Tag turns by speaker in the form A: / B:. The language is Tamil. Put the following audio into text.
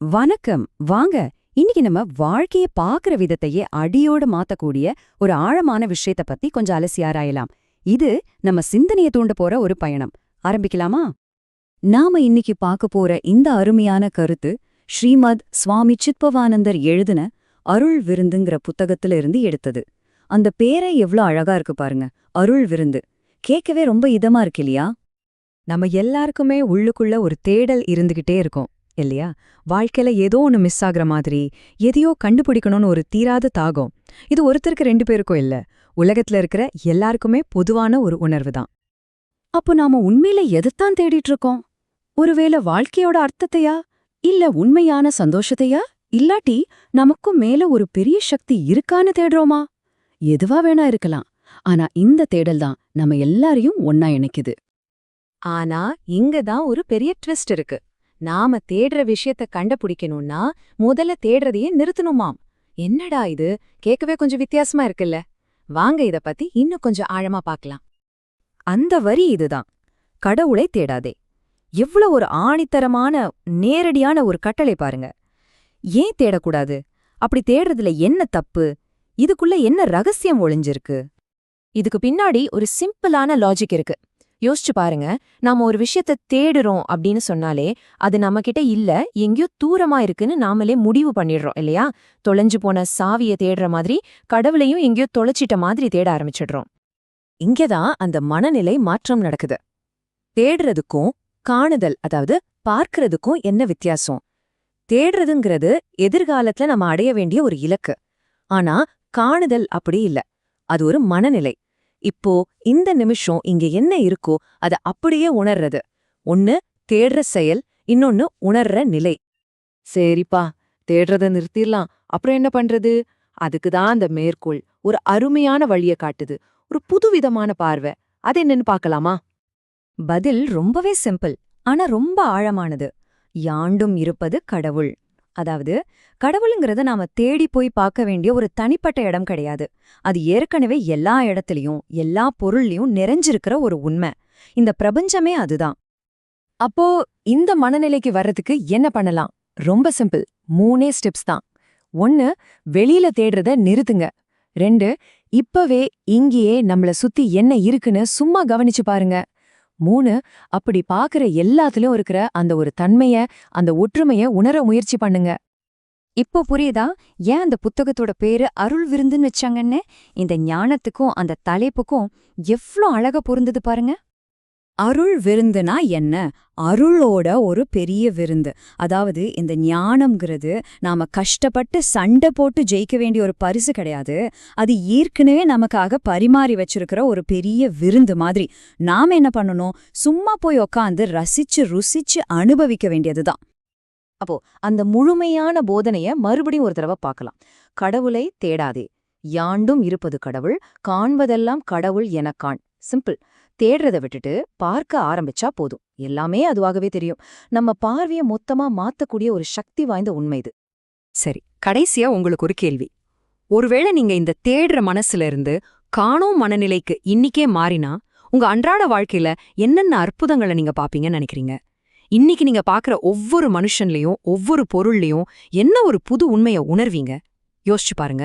A: வணக்கம். வாங்க இன்னைக்கு நம்ம வாழ்க்கைய பாக்குற விதத்தையே அடியோட மாத்தக்கூடிய ஒரு ஆழமான விஷயத்த பத்தி கொஞ்சம் அலசி ஆராயலாம். இது நம்ம சிந்தனைய தூண்ட போற ஒரு பயணம். ஆரம்பிக்கலாமா? நாம இன்னைக்கு பார்க்க போற இந்த அருமையான கருத்து ஸ்ரீமத் சுவாமி சித்பவானந்தர் எழுதின அருள் விருந்துங்கிற புத்தகத்துல இருந்து எடுத்தது அந்த பேரை எவ்ளோ அழகா இருக்கு பாருங்க. அருள் விருந்து கேட்கவே ரொம்ப இதமா இருக்கு இல்லையா? நம்ம எல்லாருக்குமே உள்ளுக்குள்ள ஒரு தேடல் இருந்துகிட்டே இருக்கும். இல்லையா? வாழ்க்கையில ஏதோ ஒன்னு மிஸ் ஆகுற மாதிரி எதையோ கண்டுபிடிக்கணும்னு ஒரு தீராத தாகம். இது ஒருத்தருக்கு ரெண்டு பேருக்கும் இல்ல. உலகத்துல இருக்கிற எல்லாருக்குமே பொதுவான ஒரு உணர்வு தான். அப்போ நாம உண்மையில எதைத்தான் தேடிட்டு இருக்கோம்? ஒருவேளை வாழ்க்கையோட அர்த்தத்தையா? இல்ல உண்மையான சந்தோஷத்தையா? இல்லாட்டி நமக்கும் மேல ஒரு பெரிய சக்தி இருக்கான்னு தேடுறோமா? எதுவா வேணா இருக்கலாம். ஆனா இந்த தேடல் தான் நம்ம எல்லாரையும் ஒன்னா இணைக்குது.
B: ஆனா இங்க தான் ஒரு பெரிய ட்விஸ்ட் இருக்கு. நாம தேடுற விஷயத்த கண்டுபிடிக்கணும்னா முதல்ல தேடுறதையே நிறுத்தணுமாம். என்னடா இது? கேட்கவே கொஞ்சம் வித்தியாசமா இருக்குல்ல. வாங்க இத பத்தி இன்னும் கொஞ்சம் ஆழமா பார்க்கலாம்.
A: அந்த வரி இதுதான். கடவுளை தேடாதே. எவ்வளவு ஒரு ஆணித்தரமான நேரடியான ஒரு கட்டளை பாருங்க. ஏன் தேடக்கூடாது? அப்படி தேடுறதுல என்ன தப்பு? இதுக்குள்ள என்ன ரகசியம் ஒளிஞ்சிருக்கு?
B: இதுக்கு பின்னாடி ஒரு சிம்பிளான லாஜிக் இருக்கு. யோசிச்சு பாருங்க. நாம ஒரு விஷயத்த தேடுறோம் அப்படின்னு சொன்னாலே அது நம்ம கிட்ட இல்ல எங்கேயோ தூரமா இருக்குன்னு நாமளே முடிவு பண்ணிடுறோம் இல்லையா? தொலைஞ்சு போன சாவிய தேடுற மாதிரி கடவுளையும் எங்கேயோ தொலைச்சிட்ட மாதிரி தேட ஆரம்பிச்சிடுறோம். இங்கதான் அந்த மனநிலை மாற்றம் நடக்குது. தேடுறதுக்கும் காணுதல் அதாவது பார்க்கறதுக்கும் என்ன வித்தியாசம்? தேடுறதுங்கிறது எதிர்காலத்துல நம்ம அடைய வேண்டிய ஒரு இலக்கு. ஆனா காணுதல் அப்படி இல்ல. அது ஒரு மனநிலை. இப்போ இந்த நிமிஷம் இங்க என்ன இருக்கோ அத அப்படியே உணர்றது. ஒன்னு தேடுற செயல் இன்னொன்னு உணர்ற நிலை. சரிப்பா தேடுறத நிறுத்திடலாம். அப்புறம் என்ன பண்றது? அதுக்கு தான் அந்த மேற்கோள் ஒரு அருமையான வழிய காட்டுது. ஒரு புதுவிதமான பார்வை. அது என்னன்னு பார்க்கலாமா?
A: பதில் ரொம்பவே சிம்பிள் ஆனா ரொம்ப ஆழமானது. யாண்டும் இருப்பது கடவுள். அதாவது கடவுளுங்கிறத நாம தேடி போய் பார்க்க வேண்டிய ஒரு தனிப்பட்ட இடம் கிடையாது. அது ஏற்கனவே எல்லா இடத்துலயும் எல்லா பொருள்லயும் நிறைஞ்சிருக்கிற ஒரு உண்மை. இந்த பிரபஞ்சமே அதுதான்.
B: அப்போ இந்த மனநிலைக்கு வர்றதுக்கு என்ன பண்ணலாம்? ரொம்ப சிம்பிள். மூணே ஸ்டெப்ஸ் தான். ஒன்னு வெளியில தேடுறத நிறுத்துங்க. ரெண்டு இப்பவே இங்கேயே நம்மள சுத்தி என்ன இருக்குன்னு சும்மா கவனிச்சு பாருங்க. மூணு அப்படி பாக்குற எல்லாத்துலயும் இருக்கிற அந்த ஒரு தன்மைய அந்த ஒற்றுமைய உணர முயற்சி பண்ணுங்க.
A: இப்போ புரியுதா? ஏன் அந்த புத்தகத்தோட பேரு அருள் விருந்துன்னு வச்சாங்கன்னு? இந்த ஞானத்துக்கும் அந்த தலைப்புக்கும் எவ்ளோ அழகா பொருந்தது பாருங்க. அருள் விருந்துனா என்ன? அருளோட ஒரு பெரிய விருந்து. அதாவது இந்த ஞானம்ங்கிறது நாம கஷ்டப்பட்டு சண்டை போட்டு ஜெயிக்க வேண்டிய ஒரு பரிசு கிடையாது. அது ஏற்கனவே நமக்காக பரிமாறி வச்சிருக்கிற ஒரு பெரிய விருந்து மாதிரி. நாம என்ன பண்ணணும்? சும்மா போய் உக்காந்து ரசிச்சு ருசிச்சு அனுபவிக்க வேண்டியதுதான்.
B: அப்போ அந்த முழுமையான போதனைய மறுபடியும் ஒரு தடவை பார்க்கலாம். கடவுளை தேடாதே. யாண்டும் இருப்பது கடவுள் காண்பதெல்லாம் கடவுள் எனக்கான். சிம்பிள் தேடுறத விட்டுட்டு பார்க்க ஆரம்பிச்சா போதும். எல்லாமே அதுவாகவே தெரியும். நம்ம பார்வைய மொத்தமா மாத்தக்கூடிய ஒரு சக்தி வாய்ந்த உண்மை இது.
A: சரி கடைசியா உங்களுக்கு ஒரு கேள்வி. ஒருவேளை நீங்க இந்த தேடுற மனசுல இருந்து காணும் மனநிலைக்கு இன்னிக்கே மாறினா உங்க அன்றாட வாழ்க்கையில என்னென்ன அற்புதங்களை நீங்க பாப்பீங்கன்னு நினைக்கிறீங்க? இன்னைக்கு நீங்க பாக்குற ஒவ்வொரு மனுஷன்லயும் ஒவ்வொரு பொருள்லயும் என்ன ஒரு புது உண்மைய உணர்வீங்க? யோசிச்சு பாருங்க.